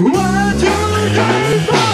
What do you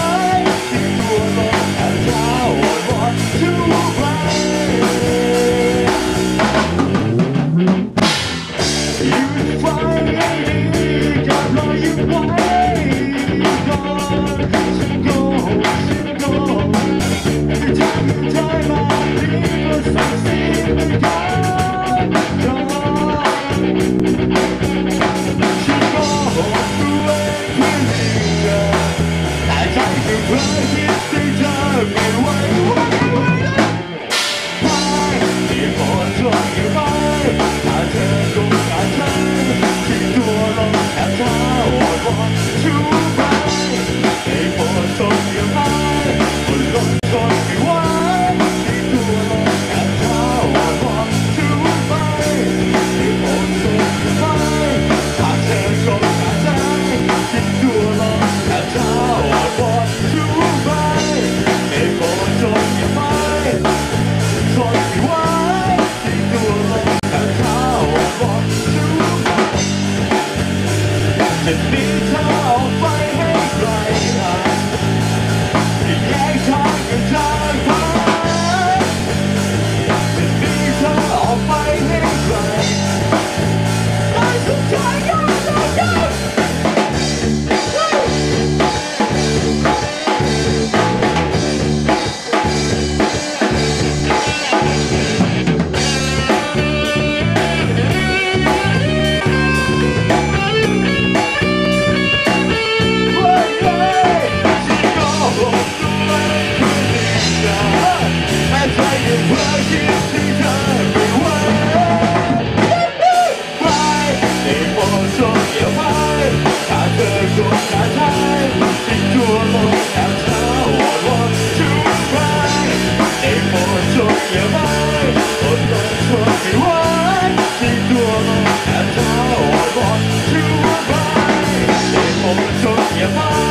อย่าไปอดทนทนไม่ไหวทิ้งตัลงแอบเท้าอ่อนอลทิไว้ให้ผมจนอ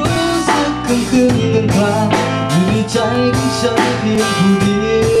ขึ้นกันครับอยู่ในใจของฉันเพียงผู้เดียว